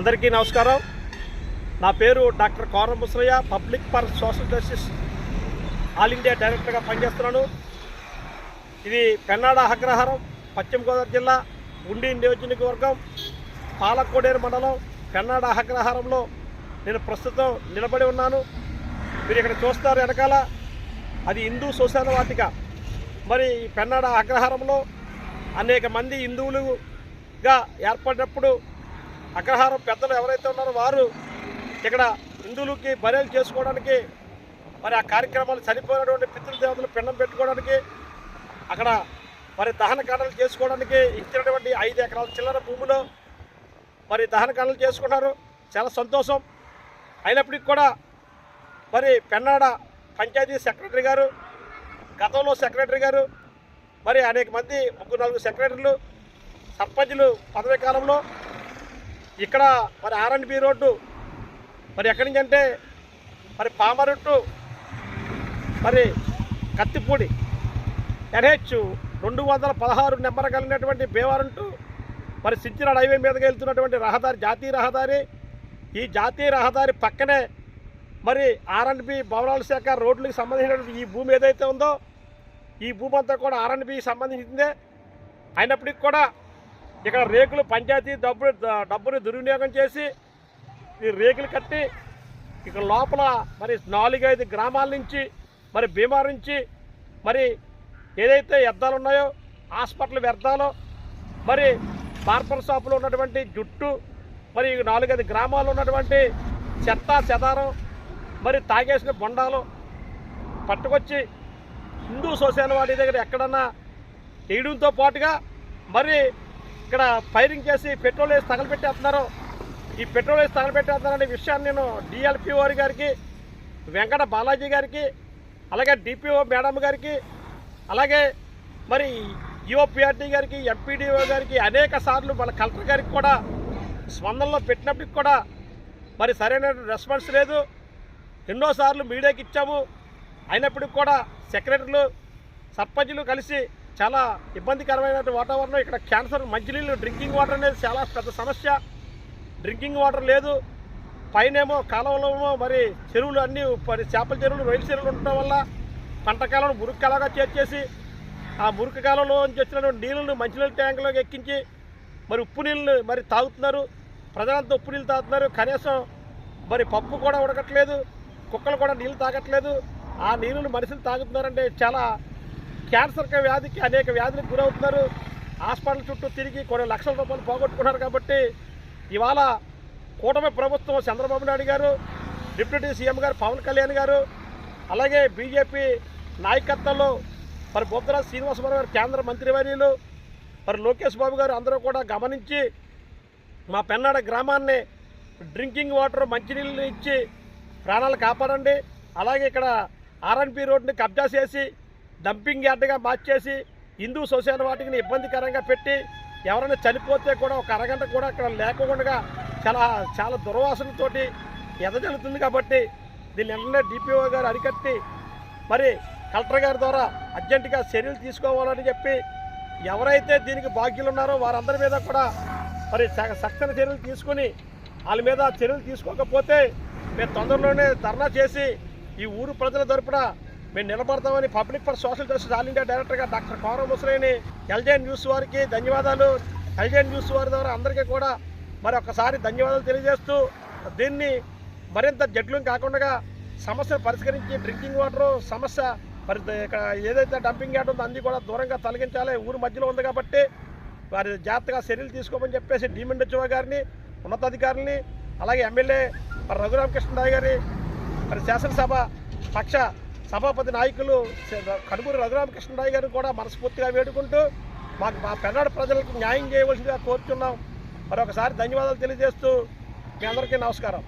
అందరికీ నమస్కారం. నా పేరు doctor Koram Musalaiah public for social justice all India డైరెక్టర్గా పనిచేస్తున్నాను. ఇది పెన్నాడ అగ్రహారం పశ్చిమ గోదావరి జిల్లా ఉండి నియోజకవర్గం పాలకోడేరు మండలం పెన్నాడ అగ్రహారంలో నేను ప్రస్తుతం నిలబడి ఉన్నాను. మీరు ఇక్కడ చూస్తారు వెనకాల అది హిందూ శ్మశాన వాటిక. మరి ఈ పెన్నాడ అగ్రహారంలో అనేక మంది హిందువులుగా ఏర్పడినప్పుడు అగ్రహారం పెద్దలు ఎవరైతే ఉన్నారో వారు ఇక్కడ హిందువులకి బర్యలు చేసుకోవడానికి మరి ఆ కార్యక్రమాలు చనిపోయినటువంటి పితృదేవతలు పిండం పెట్టుకోవడానికి అక్కడ మరి దహన కాండలు చేసుకోవడానికి ఇచ్చినటువంటి ఐదు ఎకరాల చిల్లర భూమిలో మరి దహన కాండలు చేసుకున్నారు. చాలా సంతోషం. అయినప్పటికీ కూడా మరి పెన్నాడ పంచాయతీ సెక్రటరీ గారు గతంలో సెక్రటరీ గారు మరి అనేక మంది ముగ్గురు నలుగురు సెక్రటరీలు సర్పంచులు పదవీ కాలంలో ఇక్కడ మరి ఆర్ అండ్ బి రోడ్డు మరి ఎక్కడి నుంచి అంటే మరి పామరుట్టు మరి కత్తిపూడి ఎన్హెచ్ రెండు వందల పదహారు నెంబర్ కలిగినటువంటి భీమవరంటు మరి సిద్ధిరాడ్ హైవే మీదకి వెళ్తున్నటువంటి రహదారి జాతీయ రహదారి. ఈ జాతీయ రహదారి పక్కనే మరి ఆర్ అండ్ బి భవనాల శాఖ రోడ్లకు సంబంధించినటువంటి ఈ భూమి ఏదైతే ఉందో ఈ భూమి అంతా కూడా ఆర్ అండ్ బికి సంబంధించిందే. అయినప్పటికీ కూడా ఇక్కడ రేకులు పంచాయతీ డబ్బు డబ్బుని దుర్వినియోగం చేసి ఈ రేకులు కట్టి ఇక్కడ లోపల మరి నాలుగైదు గ్రామాల నుంచి మరి బీమార్ నుంచి మరి ఏదైతే వ్యర్థాలు ఉన్నాయో హాస్పిటల్ వ్యర్థాలు మరి బార్బర్ షాపులో ఉన్నటువంటి జుట్టు మరి నాలుగైదు గ్రామాల్లో ఉన్నటువంటి చెత్త చెదారం మరి తాగేసిన బొండాలు పట్టుకొచ్చి హిందూ సోషల్ వాటి దగ్గర ఎక్కడన్నా వేయడంతో పాటుగా మరి ఇక్కడ ఫైరింగ్ చేసి పెట్రోల్ వేసి తగలబెట్టేస్తున్నారు. ఈ పెట్రోల్ వేసి తగలబెట్టేస్తున్నారనే విషయాన్ని నేను డిఎల్పిఓ గారికి వెంకట బాలాజీ గారికి అలాగే డిపిఓ మేడం గారికి అలాగే మరి ఈఓపిఆర్టీ గారికి ఎంపీడీఓ గారికి అనేక సార్లు మన కలెక్టర్ గారికి కూడా స్పందనలో పెట్టినప్పటికి కూడా మరి సరైన రెస్పాన్స్ లేదు. ఎన్నోసార్లు మీడియాకి ఇచ్చాము. అయినప్పటికి కూడా సెక్రటరీలు సర్పంచులు కలిసి చాలా ఇబ్బందికరమైన వాతావరణం. ఇక్కడ క్యాన్సర్ మంచినీళ్ళు డ్రింకింగ్ వాటర్ అనేది చాలా పెద్ద సమస్య. డ్రింకింగ్ వాటర్ లేదు. పైనేమో కాలువలేమో మరి చెరువులు అన్నీ మరి చేపల చెరువులు రొయ్యల చెరువులు ఉండటం వల్ల పంట కాలం మురుగు కాలంగా చేర్చేసి ఆ మురుకు కాలంలో నుంచి వచ్చినటువంటి నీళ్ళను మంచినీళ్ళ ట్యాంకులోకి ఎక్కించి మరి ఉప్పు నీళ్ళు మరి తాగుతున్నారు. ప్రజలంతా ఉప్పు నీళ్ళు తాగుతున్నారు. కనీసం మరి పప్పు కూడా ఉడకట్లేదు. కుక్కలు కూడా నీళ్ళు తాగట్లేదు. ఆ నీళ్ళను మనుషులు తాగుతున్నారంటే చాలా క్యాన్సర్ వ్యాధికి అనేక వ్యాధులకు గురవుతున్నారు. హాస్పిటల్ చుట్టూ తిరిగి కొన్ని లక్షల రూపాయలు పోగొట్టుకున్నారు కాబట్టి ఇవాళ కూటమి ప్రభుత్వం చంద్రబాబు నాయుడు గారు డిప్యూటీ సీఎం గారు పవన్ కళ్యాణ్ గారు అలాగే బీజేపీ నాయకత్వంలో మరి బొద్దరాజు శ్రీనివాసరావు గారు కేంద్ర మంత్రివర్యులు మరి లోకేష్ బాబు గారు అందరూ కూడా గమనించి మా పెన్నాడ గ్రామాన్ని డ్రింకింగ్ వాటర్ మంచినీళ్ళు ఇచ్చి ప్రాణాలు కాపాడండి. అలాగే ఇక్కడ ఆర్ఎన్పి రోడ్ని కబ్జా చేసి డంపింగ్ యార్డ్గా మార్చేసి హిందూ సొసైటీ వాటిని ఇబ్బందికరంగా పెట్టి ఎవరైనా చనిపోతే కూడా ఒక అరగంట కూడా అక్కడ లేకుండా చాలా చాలా దుర్వాసనతోటి ఎదజల్లుతుంది కాబట్టి దీన్ని వెంటనే డిపిఓ గారు అరికట్టి మరి కలెక్టర్ గారి ద్వారా అర్జెంటుగా చర్యలు తీసుకోవాలని చెప్పి ఎవరైతే దీనికి బాధ్యులు ఉన్నారో వారందరి మీద కూడా మరి స- సక్షణ చర్యలు తీసుకుని వాళ్ళ మీద చర్యలు తీసుకోకపోతే మేము తొందరలోనే ధర్నా చేసి ఈ ఊరు ప్రజల తరపున మేము నిలబడతామని public for social justice all India డైరెక్టర్గా డాక్టర్ కోరం ముసలేని ఎల్జే న్యూస్ వారికి ధన్యవాదాలు. ఎల్జే న్యూస్ వారి ద్వారా అందరికీ కూడా మరి ఒక్కసారి ధన్యవాదాలు తెలియజేస్తూ దీన్ని మరింత జడ్లు కాకుండా సమస్యను పరిష్కరించి డ్రింకింగ్ వాటర్ సమస్య మరి ఇక్కడ ఏదైతే డంపింగ్ యార్డ్ ఉందో అన్ని కూడా దూరంగా తొలగించాలి. ఊరు మధ్యలో ఉంది కాబట్టి వారి జాగ్రత్తగా చర్యలు తీసుకోమని చెప్పేసి డిమెండ్ వచ్చేవా గారిని ఉన్నతాధికారులని అలాగే ఎమ్మెల్యే మరి రఘురామకృష్ణరావు గారి మరి శాసనసభ పక్ష సభాపతి నాయకులు కడుమూరి రఘురామకృష్ణరావు గారిని కూడా మనస్ఫూర్తిగా వేడుకుంటూ మాకు మా పెన్నాడు ప్రజలకు న్యాయం చేయవలసిందిగా కోరుతున్నాం మరి ఒకసారి ధన్యవాదాలు తెలియజేస్తూ మీ అందరికీ నమస్కారం.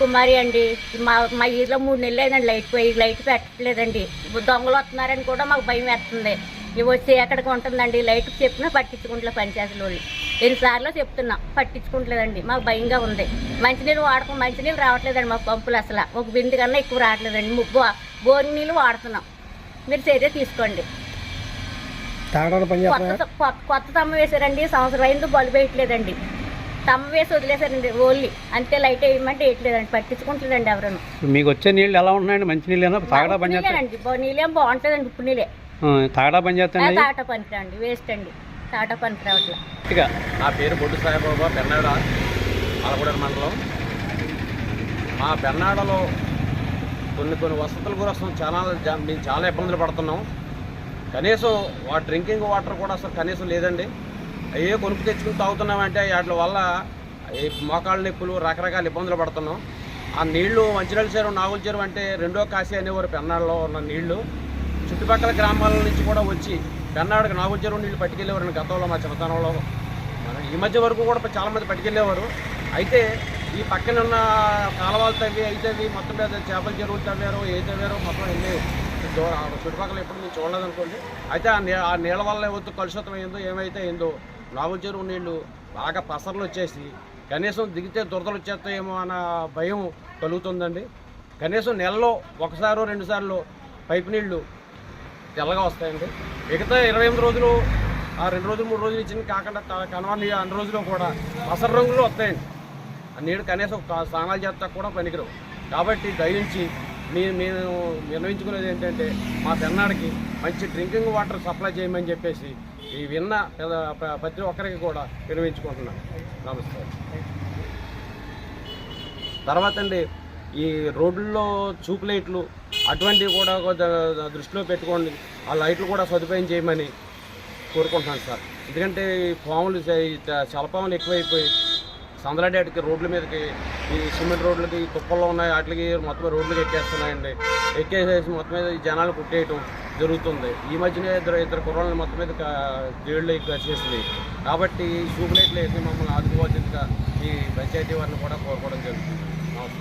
కుమారి అండి మా మా ఊర్లో మూడు నెలలు అయిందండి లైట్ పోయి లైట్ పెట్టట్లేదండి. దొంగలు వస్తున్నారని కూడా మాకు భయం వేస్తుంది. ఇవి వచ్చి ఎక్కడికి ఉంటుందండి? లైట్ చెప్పినా పట్టించుకుంటలే పంచాయతీల వాళ్ళు. ఎన్నిసార్లు చెప్తున్నాం పట్టించుకుంటలేదండి. మాకు భయంగా ఉంది. మంచినీళ్ళు వాడకం మంచినీళ్ళు రావట్లేదండి మాకు పంపులు అసలు. ఒక బింది కన్నా ఎక్కువ రావట్లేదండి. ముబ్బు బోర్ నీళ్ళు వాడుతున్నాం. మీరు చర్య తీసుకోండి. కొత్త కొత్త తమ్మ వేశారండి. సంవత్సరం అయింది బల్బు వేయట్లేదండి? తమ్మ వేసి వదిలేశారండి ఓన్లీ. అంతే లైట్ వేయమంటే వేయట్లేదండి. పట్టించుకుంటలేదండి ఎవరన్నా మీకు వచ్చే నీళ్ళు ఎలా ఉంటున్నాయండి? మంచి నీళ్ళేనా తాగడా పని బో- నీళ్ళేం బాగుంటుందండి ఉప్పు నీళ్ళే. తాగడా పని ఆ, చేస్తాయండి తాట పనికిరండి. వేస్ట్ అండి. తాట పనికి రావట్లే. ఇక నా పేరు బొడ్డు సాయిబాబా పెన్నాడ ఆలగూడ మండలం. మా పెన్నాడలో కొన్ని కొన్ని వసతుల కోసం చాలా మేము చాలా ఇబ్బందులు పడుతున్నాం. కనీసం వా డ్రింకింగ్ వాటర్ కూడా అసలు కనీసం లేదండి. అయ్యే కొనుక్కు తెచ్చుకుని తాగుతున్నామంటే వాటి వల్ల మోకాళ్ళ నొప్పులు రకరకాల ఇబ్బందులు పడుతున్నాం. ఆ నీళ్ళు మంచినీళ్ళ చెరువు నాగుల చెరువు అంటే రెండో కాశీ అనేవారు పెన్నాడలో ఉన్న నీళ్ళు. చుట్టుపక్కల గ్రామాల నుంచి కూడా వచ్చి పెన్నాడుకు నాగుల చెరువు నీళ్ళు పట్టుకెళ్ళేవారు గతంలో మా చిన్నతనంలో ఈ మధ్య వరకు కూడా చాలా మంది పట్టుకెళ్ళేవారు. అయితే ఈ పక్కన ఉన్న కాలువలు తవ్వి అయితే మొత్తం మీద చేపల చెరువులు తవ్వారు ఏ తవ్వారో మొత్తం ఎన్ని చుట్టుపక్కల ఎప్పుడు నేను చూడలేదు అనుకోండి అయితే ఆ నీ ఆ నీళ్ళ వల్ల వద్దు కలుషితం అయిందో ఏమైతే అయిందో నాగు చెరువు నీళ్ళు బాగా పసర్లు వచ్చేసి కనీసం దిగితే దురదలు వచ్చేస్తాయేమో అన్న భయం కలుగుతుందండి. కనీసం నెలలో ఒకసారో రెండుసార్లు పైపు నీళ్ళు తెల్లగా వస్తాయండి. మిగతా ఇరవై ఎనిమిది రోజులు ఆ రెండు రోజులు మూడు రోజులు ఇచ్చింది కాకుండా త- అన్ని రోజులు కూడా అసలు రంగులు వస్తాయండి. నేడు కనీసం స్నానాలు చేస్తా కూడా పనికిరావు. కాబట్టి దయించి మీ మేము నిర్ణయించుకునేది ఏంటంటే మా పిన్నాడికి మంచి డ్రింకింగ్ వాటర్ సప్లై చేయమని చెప్పేసి ఈ విన్న ప్రతి ఒక్కరికి కూడా వినియోగించుకుంటున్నాను నమస్తే. తర్వాత అండి ఈ రోడ్లలో చూపు లైట్లు అటువంటివి కూడా కొంచెం దృష్టిలో పెట్టుకోండి. ఆ లైట్లు కూడా సదుపాయం చేయమని కోరుకుంటున్నాను సార్. ఎందుకంటే ఈ పాములు చ- చలపాములు ఎక్కువైపోయి సందలాడేటికి రోడ్ల మీదకి ఈ సిమెంట్ రోడ్లకి కుప్పల్లో తుప్పల్లో ఉన్నాయి వాటికి మొత్తం రోడ్లకి ఎక్కేస్తున్నాయండి ఎక్కేసేసి మొత్తం మీద జనాలు కుట్టేయటం జరుగుతుంది. ఈ మధ్యనే ఇద్దరు ఇద్దరు కుర్రాళ్ళని మొత్తం మీద జైళ్ళు వచ్చేసింది కాబట్టి ఈ లైట్లు వేసి మమ్మల్ని ఆదుకోవాల్సిందిగా ఈ పంచాయతీ వారిని కూడా కోరుకోవడం జరుగుతుంది.